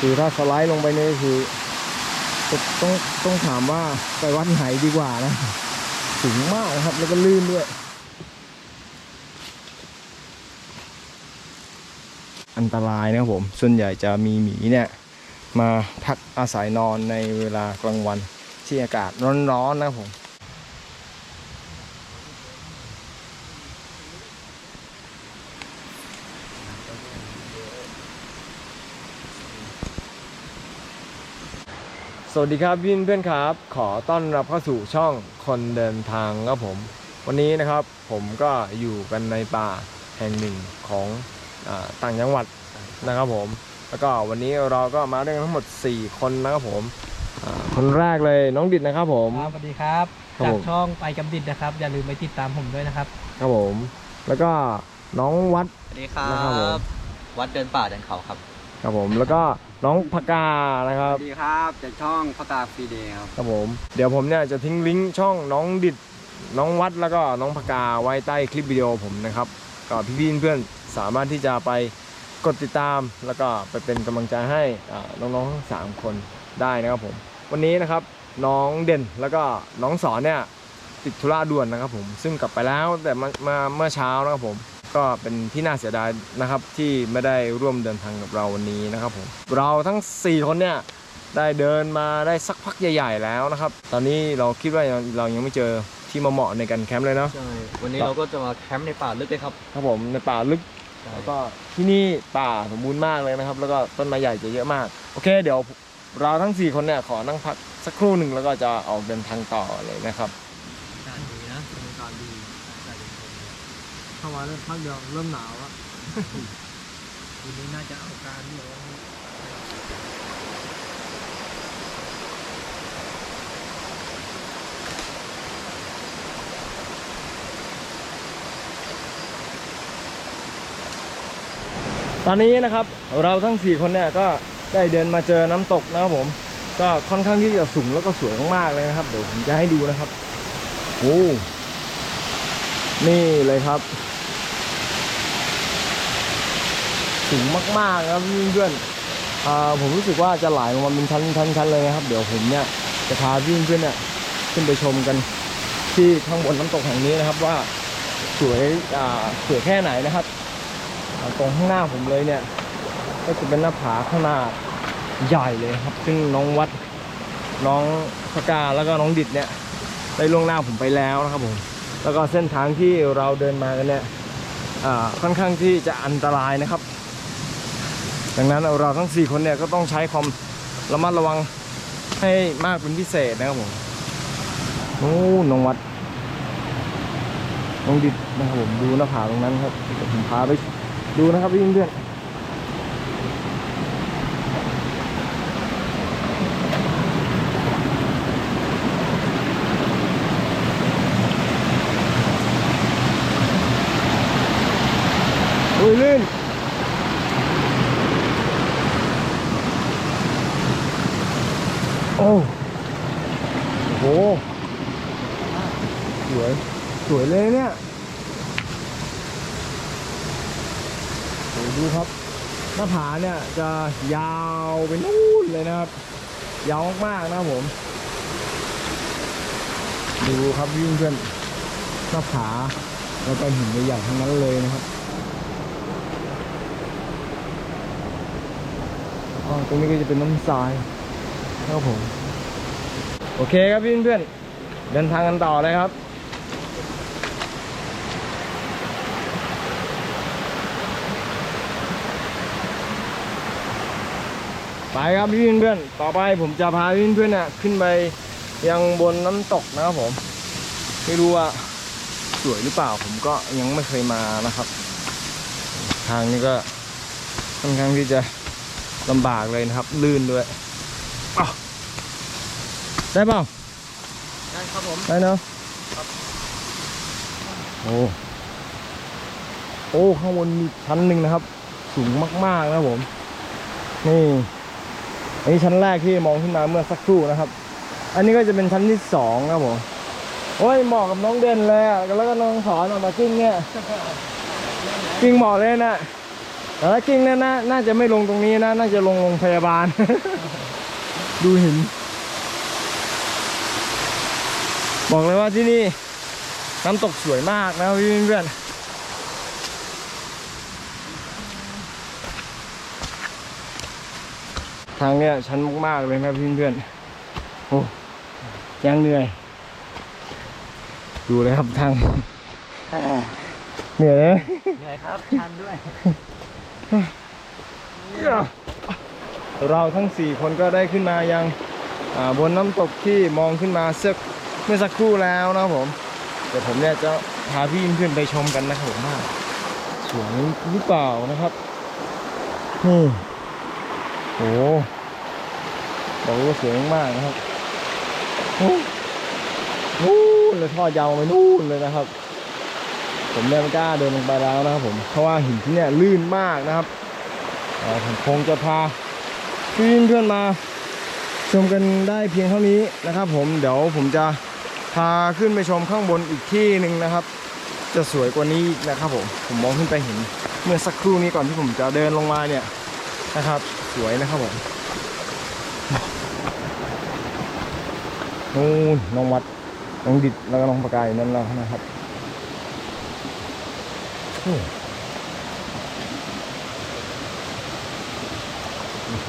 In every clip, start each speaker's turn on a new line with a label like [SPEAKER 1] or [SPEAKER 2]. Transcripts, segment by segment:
[SPEAKER 1] คือถ้าสไลด์ลงไปนี่คือต้องต้องถามว่าไปวัดไหนดีกว่านะสูงมากนะครับแล้วก็ลื่นด้วย อันตรายนะครับผม ส่วนใหญ่จะมีหมีเนี่ย มาพักอาศัยนอนในเวลากลางวันที่อากาศร้อนๆนะครับผม สวัสดีครับพี่เพื่อนครับ ขอต้อนรับเข้าสู่ช่องคนเดินทางครับผม วันนี้นะครับผมก็อยู่กันในป่าแห่งหนึ่งของอาต่างจังหวัดนะครับผม แล้วก็วันนี้เราก็มาด้วยกันทั้งหมด 4 คนนะครับผมอ่าคนแรกเลยน้องดิดนะครับผม
[SPEAKER 2] ครับสวัสดีครับ
[SPEAKER 1] ครับ
[SPEAKER 2] จาก
[SPEAKER 1] ผม
[SPEAKER 2] ช่องไปกำดิดนะครับ อย่าลืมไปติดตามผมด้วยนะครับ
[SPEAKER 1] ครับผม แล้วก็น้องวัด
[SPEAKER 3] สวัสดีครั
[SPEAKER 1] นะครับผม
[SPEAKER 3] บวัดเดินป่าเดินเขาครับ
[SPEAKER 1] ครับผมแล้วก็ น้องพกานะครับ
[SPEAKER 4] สวัสดีครับจากช่องพระกาฟรีเดย์ครับ
[SPEAKER 1] ครับผม เดี๋ยวผมเนี่ยจะทิ้งลิงก์ช่องน้องดิด น้องวัดแล้วก็น้องพกาไว้ใต้คลิปวิดีโอผมนะครับ ก็พี่ๆเพื่อนๆสามารถที่จะไปกดติดตามแล้วก็ไปเป็นกำลังใจให้อ่าน้องๆทั้งสามคนได้นะครับผม วันนี้นะครับน้องเด่นแล้วก็น้องสอนเนี่ยติดธุระด่วนนะครับผมซึ่งกลับไปแล้วแต่มามาเมื่อเช้านะครับผม ก็เป็นที่น่าเสียดายนะครับที่ไม่ได้ร่วมเดินทางกับเราวันนี้นะครับผมเราทั้ง 4 คนเนี่ยได้เดินมาได้สักพักใหญ่ ๆ แล้วนะครับ ตอนนี้เราคิดว่ายังเรายังไม่เจอที่มาเหมาะในการแคมป์เลยเนาะ
[SPEAKER 3] ใช่วันนี้เราก็จะมาแคมป์ในป่าลึกเลยครับ
[SPEAKER 1] ครับผมในป่าลึกแล้วก็ที่นี่ป่าสมบูรณ์มากเลยนะครับ แล้วก็ต้นไม้ใหญ่จะเยอะมาก โอเค เดี๋ยวเราทั้ง 4 คนเนี่ยขอนั่งพักสักครู่หนึ่งแล้วก็จะออกเดินทางต่อเลยนะครับ
[SPEAKER 2] การดีนะบรรยากาศดี เข้ามาเริ่มพักเดียวเริ่มหนาวแล้ววันนี้น่าจะเอาการที่แบบว่า
[SPEAKER 1] ตอนนี้นะครับเราทั้ง 4 คนเนี่ยก็ได้เดินมาเจอน้ำตกนะครับผม ก็ค่อนข้างที่จะสูงแล้วก็สวยมากๆเลยนะครับ เดี๋ยวผมจะให้ดูนะครับโอ้นี่เลยครับ สูงมากๆนะครับเพื่อนๆผมรู้สึกว่าจะไหลลงมาเป็นชั้นชั้นชั้นเลยนะครับ เดี๋ยวผมเนี่ยจะพาเพื่อนๆเนี่ยขึ้นไปชมกันที่ข้างบนน้ำตกแห่งนี้นะครับว่าสวยสวยแค่ไหนนะครับ ตรงข้างหน้าผมเลยเนี่ย ก็จะเป็นหน้าผาข้างหน้าใหญ่เลยครับ ซึ่งน้องวัดน้องพกาแล้วก็น้องดิดเนี่ยได้ล่วงหน้าผมไปแล้วนะครับผมแล้วก็เส้นทางที่เราเดินมากันเนี่ยค่อนข้างที่จะอันตรายนะครับ ดังนั้นเราทั้ง 4 คนเนี่ยก็ต้องใช้ความระมัดระวังให้มากเป็นพิเศษนะครับผมโอ้น้องวัดน้องดิดนะครับผมดูหน้าผาตรงนั้นครับผมพาไปดูนะครับพี่เพื่อนๆอ้ยลื่นโอ้โหสวย สวยเลยเนี่ย โอ้ดูครับ หน้า ผาเนี่ยจะยาวไปนู่นเลยนะครับ ยาวมากๆนะผม ดูครับวิ่งเพื่อนหน้าผาแล้วก็หินใหญ่ๆทั้งนั้นเลยนะครับอตรงนี้ก็จะเป็นน้ำทรายนะครับผม โอเคครับพี่เพื่อนๆเดินทางกันต่อเลยครับ ครับพี่เพื่อนๆต่อไปผมจะพาพี่เพื่อนๆเนี่ยขึ้นไปยังบนน้ำตกนะครับผม ไม่รู้ว่าสวยหรือเปล่าผมก็ยังไม่เคยมานะครับ ทางนี้ก็ค่อนข้างที่จะลำบากเลยนะครับ ลื่นด้วยอ้าวได้เปล่า
[SPEAKER 2] ได้ครับผม
[SPEAKER 1] ได้เนาะโอ้โอ้ข้างบนมีชั้นหนึ่งนะครับ สูงมากๆนะครับผม นี่ อันนี้ชั้นแรกที่มองขึ้นมาเมื่อสักครู่นะครับ อันนี้ก็จะเป็นชั้นที่สองครับผมโอ้ยเหมาะกับน้องเด่นเลยอะแล้วก็น้องสอนออกมากิ้งเนี่ยกิ้งเหมาะเลยนะแต่ถ้าจริงนะน่าน่าจะไม่ลงตรงนี้นะน่าจะลงโรงพยาบาล ดูหินบอกเลยว่าที่นี่น้ำตกสวยมากนะพี่เพื่อนๆ ทางเนี้ยชันมากๆเลยนะพี่เพื่อนๆโอ้ยังเหนื่อย ดูเลยครับทางเหนื่อยไหม
[SPEAKER 3] เหนื่อยครับชันด้วย
[SPEAKER 1] เราทั้งสี่คนก็ได้ขึ้นมายังอ่าบนน้ำตกที่มองขึ้นมาเสึกเมื่อสักครู่แล้วนะครับผม เดี๋ยวผมเนี่ยจะพาพี่เพื่อนๆไปชมกันนะครับผมว่าสวยหรือเปล่านะครับนี่ โอ้บอกว่าเสวยงมากนะครับนู่นเลยท่อยาวไปนู่นเลยนะครับ ผมเนี่ยไม่กล้าเดินลงไปแล้วนะครับ ผมเพราะว่าหินที่เนี่ยลื่นมากนะครับผมคงจะพาพี่เพื่อนๆมา ชมกันได้เพียงเท่านี้นะครับ ผมเดี๋ยวผมจะพาขึ้นไปชมข้างบนอีกที่หนึ่งนะครับ จะสวยกว่านี้อีกนะครับผมผมมองขึ้นไปเห็นเมื่อสักครู่นี้ก่อนที่ผมจะเดินลงมาเนี่ยนะครับ สวยนะครับผมนู่นน้องวัดน้องดิดแล้วก็น้องประกายนั่นแล้วนะครับโอ้โห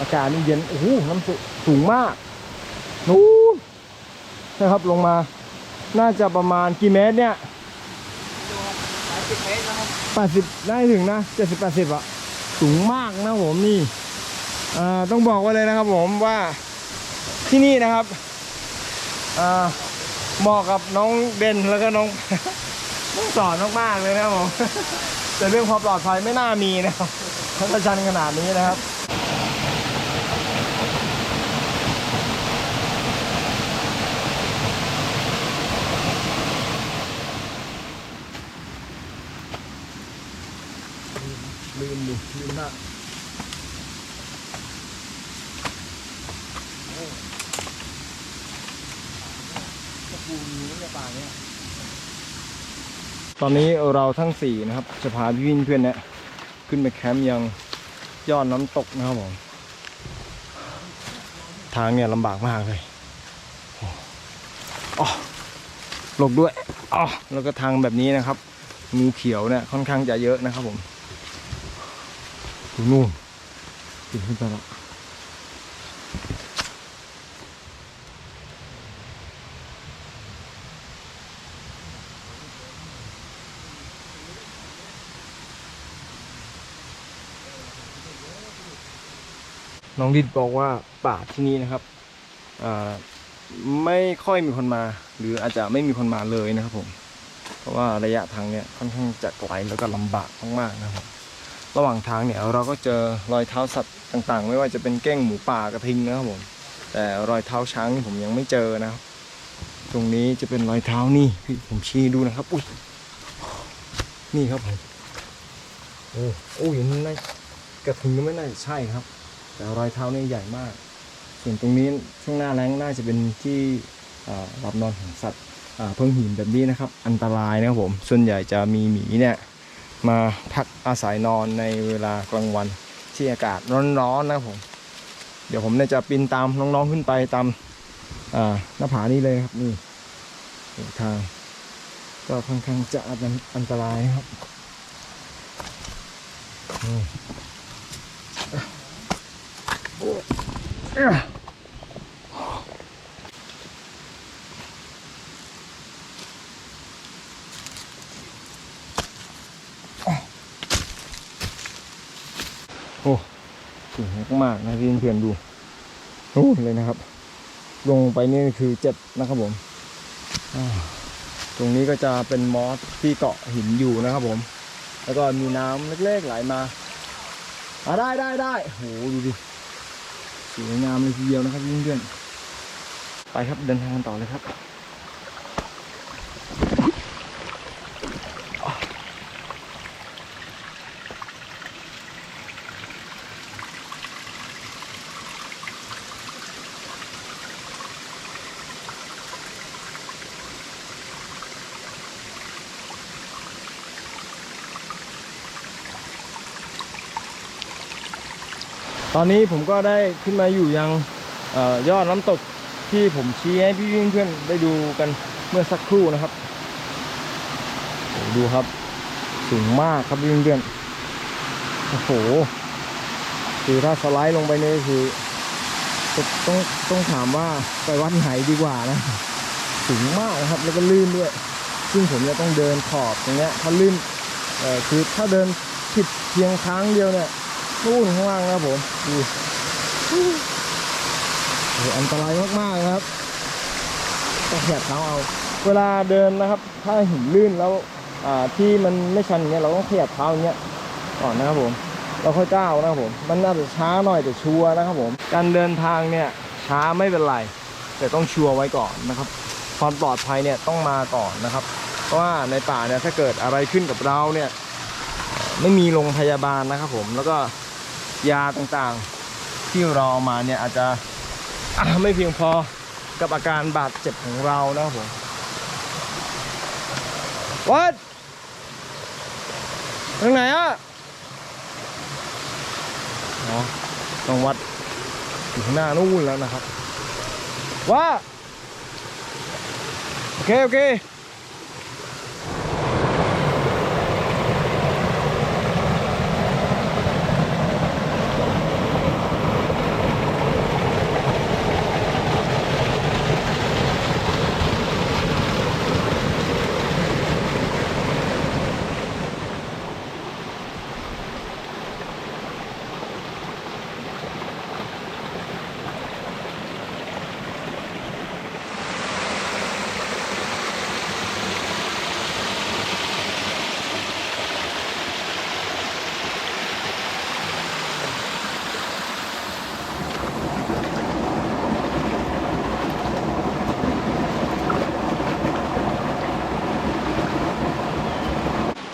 [SPEAKER 1] อากาศนี่เย็น โอ้โห น้ำสุสูงมาก นู้นนะครับ ลงมา น่าจะประมาณกี่เมตรเนี่ยแปดสิบได้ถึงนะเจ็ดสิบแปดสิบอะสูงมากนะผมนี่ต้องบอกไว้เลยนะครับผมว่าที่นี่นะครับเหมาะกับน้องเบนแล้วก็น้องน้องสอนมากๆเลยนะครับผมแต่เรื่องความปลอดภัยไม่น่ามีนะครับเพราะชันขนาดนี้นะครับ ลืมดิลืมหน้าตอนนี้เราทั้งสี่นะครับ จะพาพี่วินเพื่อนเนี่ยขึ้นไปแคมป์ยังยอดน้ำตกนะครับผมทางเนี่ยลำบากมากเลยอ๋อหลบด้วยอ๋อแล้วก็ทางแบบนี้นะครับงูเขียวเนี่ยค่อนข้างจะเยอะนะครับผม ดูนู่นขึ้นขึ้นไปล้วน้องดิดบอกว่าป่าที่นี่นะครับไม่ค่อยมีคนมา หรืออาจจะไม่มีคนมาเลยนะครับผม เพราะว่าระยะทางเนี่ยค่อนข้างจะไกลแล้วก็ลำบากมากๆนะครับ ระหว่างทางเนี่ยเราก็เจอรอยเท้าสัตว์ต่างๆ ไม่ว่าจะเป็นเก้งหมูป่ากระทิงนะครับผมแต่รอยเท้าช้างนี่ผมยังไม่เจอนะครับ ตรงนี้จะเป็นรอยเท้านี่พี่ผมชี้ดูนะครับอุ้ยนี่ครับผมโอ้โอ้ยนี่ากระทิงก็ไม่น่าจะใช่ครับ แต่รอยเท้านี่ใหญ่มาก ส่วนตรงนี้ช่วงหน้าแล้งน่าจะเป็นที่รับนอนของสัตว์เพิ่งหินแบบนี้นะครับ อันตรายนะครับผม ส่วนใหญ่จะมีหมีเนี่ย มาพักอาศัยนอนในเวลากลางวันที่อากาศร้อนๆนะครับผม เดี๋ยวผมเนี่ยจะปีนตามน้องๆขึ้นไปตามหน้าผานี้เลยครับนี่ทาง ก็ค่อนข้างจะอันตรายครับโอ้เอ้ย โอ้ สูงมากๆนะพี่เพื่อนๆดูนู่นเลยนะครับ ลงไปนี่คือเจ็บนะครับผมตรงนี้ก็จะเป็นมอสที่เกาะหินอยู่นะครับผม แล้วก็มีน้ำเล็กๆไหลมาอ่าได้ได้ได้โหดูดิสวยงามเลยทีเดียวนะครับเพื่อนๆไปครับเดินทางต่อเลยครับ ตอนนี้ผมก็ได้ขึ้นมาอยู่ยังออยอดน้ำตกที่ผมชี้ให้พี่เพื่อนๆได้ดูกันเมื่อสักครู่นะครับ ดูครับสูงมากครับพี่เพื่อนๆโอ้โหคือถ้าสไลด์ลงไปนี่คือต้องต้องถามว่าไปวัดไหนดีกว่านะสูงมากนะครับแล้วก็ลื่นด้วย ซึ่งผมจะต้องเดินขอบตรงเนี้ยถ้าลื่นคือถ้าเดินผิดเพียงครั้งเดียวเนี่ย นู่นข้างล่างนะครับผมดูอันตรายมากๆนะครับต้องแหกเท้าเอา เวลาเดินนะครับ ถ้าหินลื่นแล้วที่มันไม่ชันอย่างเงี้ยเราต้องขยับเท้าอย่างเงี้ยก่อนนะครับผมเราค่อยก้าวนะครับผม มันอาจะช้าหน่อยแต่ชัวร์นะครับผม การเดินทางเนี่ยช้าไม่เป็นไร แต่ต้องชัวร์ไว้ก่อนนะครับ ความปลอดภัยเนี่ยต้องมาก่อนนะครับ เพราะว่าในป่าเนี่ยถ้าเกิดอะไรขึ้นกับเราเนี่ยไม่มีโรงพยาบาลนะครับผมแล้วก็ ยาต่างๆ ที่เราเอามาเนี่ยอาจจะไม่เพียงพอกับอาการบาดเจ็บของเรานะครับผมวัดทางไหนอะอ๋อต้องวัดอยู่ข้างหน้านู่นแล้วนะครับว่าโอเค โอเค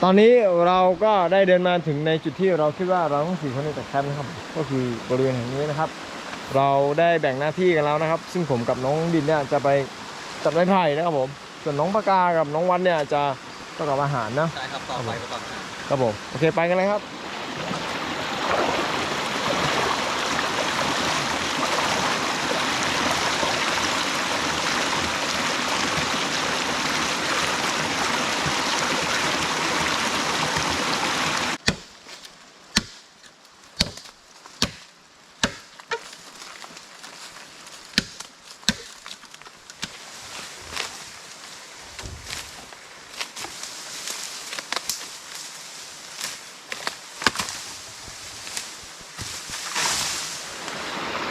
[SPEAKER 1] ตอนนี้เราก็ได้เดินมาถึงในจุดที่เราคิดว่าเราต้องสี่คนในแต่แคมป์นะครับ ก็คือบริเวณแห่งนี้นะครับ เราได้แบ่งหน้าที่กันแล้วนะครับ ซึ่งผมกับน้องดินเนี่ยจะไปจัดไม้ไผ่นะครับผมส่วนน้องปากากับน้องวันเนี่ยจะประกอบอาหารนะ
[SPEAKER 3] ใช่ครับต่อไปประกอบการ
[SPEAKER 1] ครับผมโอเคไปกันเลยครับ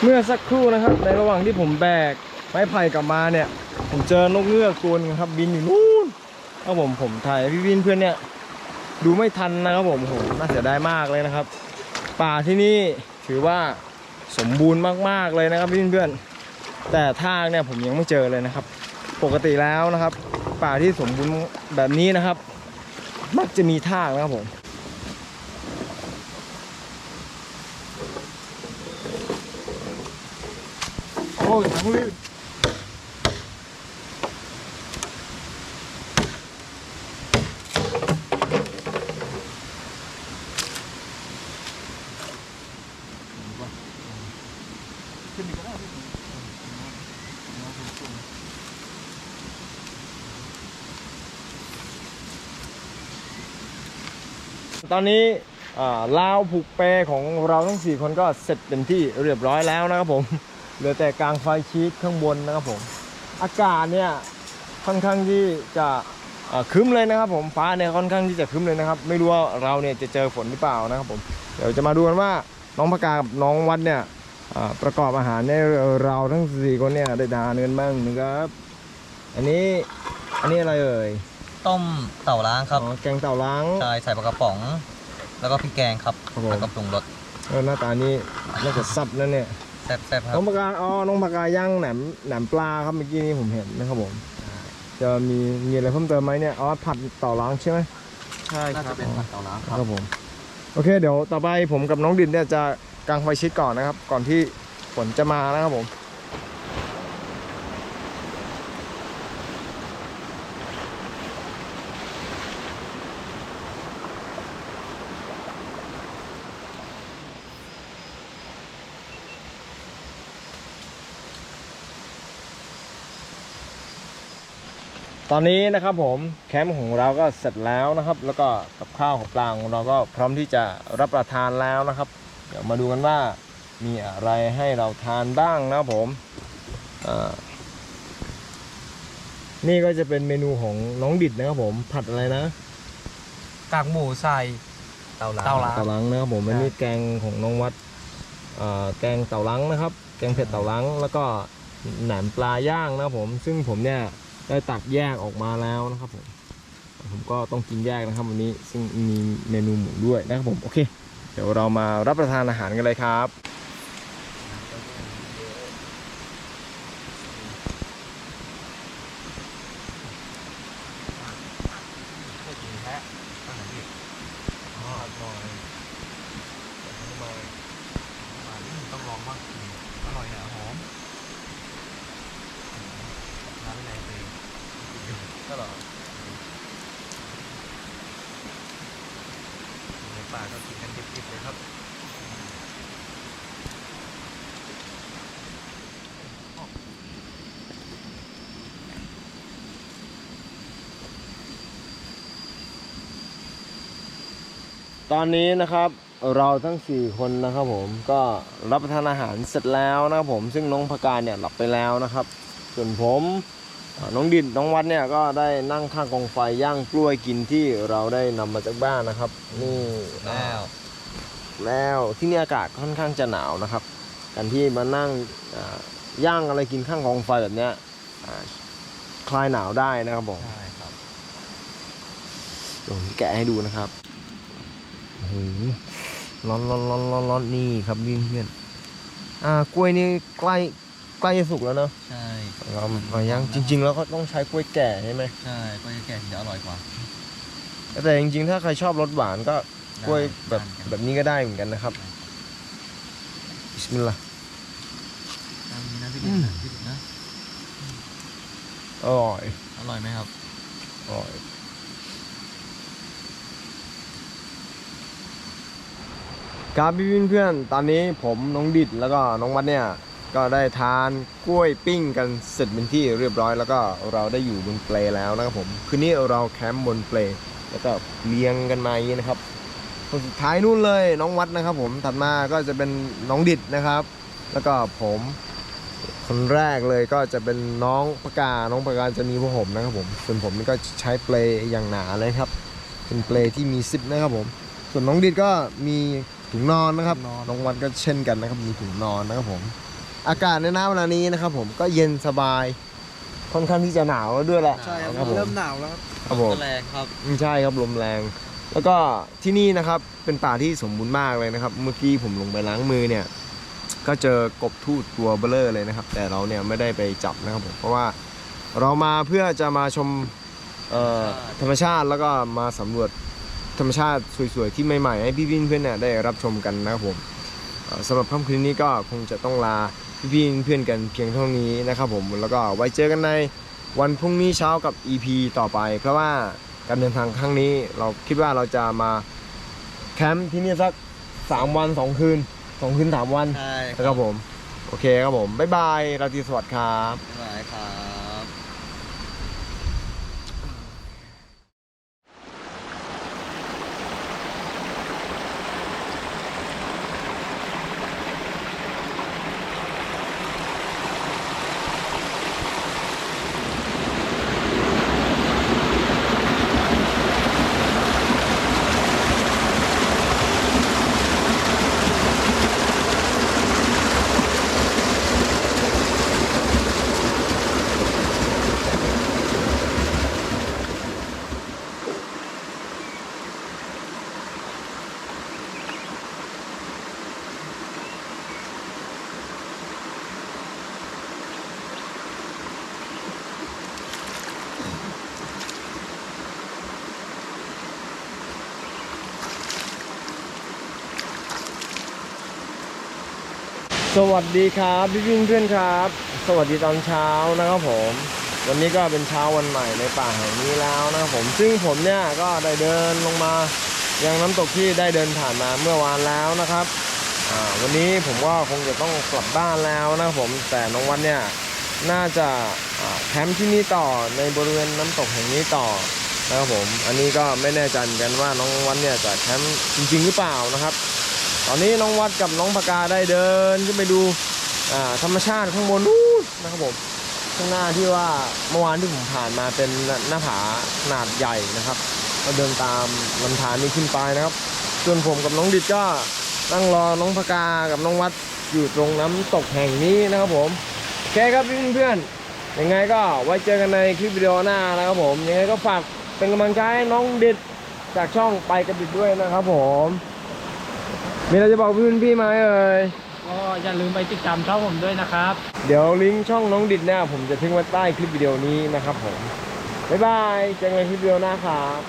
[SPEAKER 1] เมื่อสักครู่นะครับ ในระหว่างที่ผมแบกไม้ไผ่กลับมาเนี่ย ผมเจอนกเงือกตัวนึงครับ บินอยู่นู่นครับผมผมถ่ายพี่วินเพื่อนเนี่ย ดูไม่ทันนะครับผมโหน่าเสียดายมากเลยนะครับ ป่าที่นี่ถือว่าสมบูรณ์มากๆเลยนะครับพี่เพื่อน แต่ทางเนี่ยผมยังไม่เจอเลยนะครับ ปกติแล้วนะครับ ป่าที่สมบูรณ์แบบนี้นะครับ มักจะมีทางนะครับผม โอ้ยทั้งลื่นตอนนี้อ่าลาวผูกเปของเราทั้ง 4 คนก็เสร็จเป็นที่เรียบร้อยแล้วนะครับผม เหลือแต่กลางไฟชีตข้างบนนะครับผม อากาศเนี่ยค่อนข้างที่จะเอ่อครึ้มเลยนะครับผมฟ้าเนี่ยค่อนข้างที่จะครึ้มเลยนะครับ ไม่รู้ว่าเราเนี่ยจะเจอฝนหรือเปล่านะครับผมเดี๋ยวจะมาดูกันว่าน้องพกากับน้องวัดเนี่ยเอ่อประกอบอาหารให้เราทั้งสี่คนเนี่ยได้ทานกันบ้างนะครับ อันนี้อันนี้อะไรเอ่ย
[SPEAKER 3] ต้มเต่าล้างครับ
[SPEAKER 1] อ๋อแกงเต่าล้าง
[SPEAKER 3] ใช่ใส่ปลากระป๋อง แล้วก็พริกแกงครับ
[SPEAKER 1] ครับผม
[SPEAKER 3] แล้วก็ปรุงรส
[SPEAKER 1] เออหน้าตานี้น่าจะซับนั่นเนี่ย
[SPEAKER 3] แซ่บๆครั
[SPEAKER 1] น้อบ งปากกาอ๋อน้องปากกาย่างแหนมแหนมปลาครับเมื่อกี้นี้ผมเห็นนะครับผม จะมีมีอะไรเพิ่มเติมไหมเนี่ยอ๋อผัดต่อล้างใช่ไหม
[SPEAKER 3] ใช่น่าจะเป็นผัดเต่าล้างครับ
[SPEAKER 1] ครับผม โอเคเดี๋ยวต่อไปผมกับน้องดินเนี่ยจะกางไฟชิดก่อนนะครับ ก่อนที่ฝนจะมานะครับผม ตอนนี้นะครับผมแคมป์ของเราก็เสร็จแล้วนะครับ แล้วก็กับข้าวของปลาของเราก็พร้อมที่จะรับประทานแล้วนะครับ เดี๋ยวมาดูกันว่ามีอะไรให้เราทานบ้างนะครับผมอ่านี่ก็จะเป็นเมนูของน้องดิดนะครับผมผัดอะไรนะ
[SPEAKER 2] กากหมูใส่เตาล้างเตาล้าง
[SPEAKER 1] เต่าลังนะครับผมอันนี้แกงของน้องวัดอ่าแกงเต่าลังนะครับ แกงเผ็ดเต่าลังแล้วก็แหนมปลาย่างนะครับผม ซึ่งผมเนี่ย ได้ตักแยกออกมาแล้วนะครับผมผมก็ต้องกินแยกนะครับวันนี้ซึ่งมีเมนูหมูด้วยนะครับผมโอเค เดี๋ยวเรามารับประทานอาหารกันเลยครับ
[SPEAKER 2] ต้องลองว่าอร่อยเนี่ยหอมน้ำในเองก็หรอในป่าก็กินกันดิบๆเลยครับ
[SPEAKER 1] ตอนนี้นะครับเราทั้ง 4 คนนะครับผมก็รับประทานอาหารเสร็จแล้วนะครับผมซึ่งน้องพการเนี่ยหลับไปแล้วนะครับ ส่วนผมอ่าน้องดินน้องวัดเนี่ยก็ได้นั่งข้างกองไฟย่างกล้วยกินที่เราได้นำมาจากบ้านนะครับ นี่
[SPEAKER 3] แล้ว
[SPEAKER 1] แล้วที่นี่อากาศค่อนข้างจะหนาวนะครับการที่มานั่งอ่าย่างอะไรกินข้างกองไฟแบบเนี้ยอ่าคลายหนาวได้นะครับผม
[SPEAKER 3] ใช่ครับ
[SPEAKER 1] เดี๋ยวผมแกะให้ดูนะครับ โอ้โหร้อนร้อนร้อนร้อนร้อนนี่ครับพี่เพื่อนอ่ากล้วยนี่ใกล้ใกล้จะสุกแล้วเนอะ
[SPEAKER 3] ใช่
[SPEAKER 1] เรามาย่างจริง ๆ แล้วก็ต้องใช้กล้วยแก่ใช่ไหม
[SPEAKER 3] ใช่ก็จะแก่ถึงจะอร่อยกว่า
[SPEAKER 1] แต่จริงๆ ถ้าใครชอบรสหวานก็กล้วยแบบ
[SPEAKER 3] ได้
[SPEAKER 1] แบบนี้ก็ได้เหมือนกันนะครับบิสมิลลาห์
[SPEAKER 3] น้ำนี้นะพี่
[SPEAKER 1] อื
[SPEAKER 3] ดิ
[SPEAKER 1] ม
[SPEAKER 3] นะพี่ดินะ
[SPEAKER 1] อร่อย
[SPEAKER 3] อร่อยไหมครับ
[SPEAKER 1] อร่อย ครับพี่เพื่อนๆตอนนี้ผมน้องดิดแล้วก็น้องวัดเนี่ยก็ได้ทานกล้วยปิ้งกันเสร็จเป็นที่เรียบร้อย แล้วก็เราได้อยู่บนเปลแล้วนะครับผมคืนนี้เราแคมป์บนเปลแล้วก็เลี้ยงกันมาอย่างนี้นะครับคนสุดท้ายนู่นเลยน้องวัดนะครับ ผมถัดมาก็จะเป็นน้องดิดนะครับ แล้วก็ผมคนแรกเลยก็จะเป็นน้องปากกาน้องปากกาจะมีพวกผมนะครับผม ส่วนผมนี่ก็ใช้เปลอย่างหนาเลยครับ เป็นเปลที่มีซิปนะครับผม ส่วนน้องดิดก็มี ถุงนอนนะครับน้องวัดก็เช่นกันนะครับมีถุงนอนนะครับผม อากาศในหน้าเวลานี้นะครับ ผมก็เย็นสบาย ค่อนข้างที่จะหนาวแล้วด้วยแหละ
[SPEAKER 3] ใช่ครับ
[SPEAKER 1] ครับผม
[SPEAKER 2] เริ่มหนาวแล้วครับ
[SPEAKER 1] ครับผม
[SPEAKER 3] ก็แรงครับ
[SPEAKER 1] อืมใช่ครับลมแรง แล้วก็ที่นี่นะครับเป็นป่าที่สมบูรณ์มากเลยนะครับ เมื่อกี้ผมลงไปล้างมือเนี่ย ก็เจอกบทูตตัวเบลอเลยนะครับ แต่เราเนี่ยไม่ได้ไปจับนะครับผมเพราะว่าเรามาเพื่อจะมาชมเอ่อธรรมชาติแล้วก็มาสำรวจ ธรรมชาติสวยๆที่ใหม่ๆให้พี่ๆเพื่อนๆเนี่ยได้รับชมกันนะครับผมเอ่อสำหรับค่ำคืนนี้ก็คงจะต้องลาพี่ๆเพื่อนๆกันเพียงเท่านี้นะครับผมแล้วก็ไว้เจอกันในวันพรุ่งนี้เช้ากับ EP ต่อไป เพราะว่าการเดินทางครั้งนี้เราคิดว่าเราจะมาแคมป์ที่นี่สัก 3 วัน 2 คืน 2 คืน 3 วัน
[SPEAKER 3] ใช่
[SPEAKER 1] นะครับผม โอเคครับผม บ๊ายบาย ราตรีสวัสดิ์ครับ
[SPEAKER 3] บ๊ายบายครับ
[SPEAKER 1] สวัสดีครับพี่พี่เพื่อนครับ สวัสดีตอนเช้านะครับผม วันนี้ก็เป็นเช้าวันใหม่ในป่าแห่งนี้แล้วนะครับผม ซึ่งผมเนี่ยก็ได้เดินลงมายังน้ำตกที่ได้เดินผ่านมาเมื่อวานแล้วนะครับวันนี้ผมก็คงจะต้องกลับบ้านแล้วนะครับผม แต่น้องวันเนี่ยน่าจะแคมป์ที่นี่ต่อในบริเวณน้ำตกแห่งนี้ต่อนะครับผม อันนี้ก็ไม่แน่ใจกันว่าน้องวัดเนี่ยจะแคมป์จริง ๆ หรือเปล่านะครับ ตอนนี้น้องวัดกับน้องปากาได้เดินขึ้นไปดูธรรมชาติข้างบนนู้นนะครับผมข้างหน้าที่ว่าเมื่อวานที่ผมผ่านมาเป็นหน้าผาขนาดใหญ่นะครับ ก็เดินตามลำธารนี้ขึ้นไปนะครับ ส่วนผมกับน้องดิดก็นั่งรอน้องพกากับน้องวัดอยู่ตรงน้ำตกแห่งนี้นะครับผมโอเคครับเพื่อนๆยังไงก็ไว้เจอกันในคลิปวิดีโอหน้านะครับผมยังไงก็ฝากเป็นกำลังใจให้น้องดิดจากช่องไปกระดิดด้วยนะครับผม มีอะไรจะบอกเพื่อนพี่ไหมเอ่ย
[SPEAKER 2] ก็อย่าลืมไปติดตามช่องผมด้วยนะครับ
[SPEAKER 1] เดี๋ยวลิงก์ช่องน้องดิดเนี่ยผมจะทิ้งไว้ใต้คลิปวิดีโอนี้นะครับผมบ๊ายบายเจอกันในคลิปวิดีโอหน้าครับ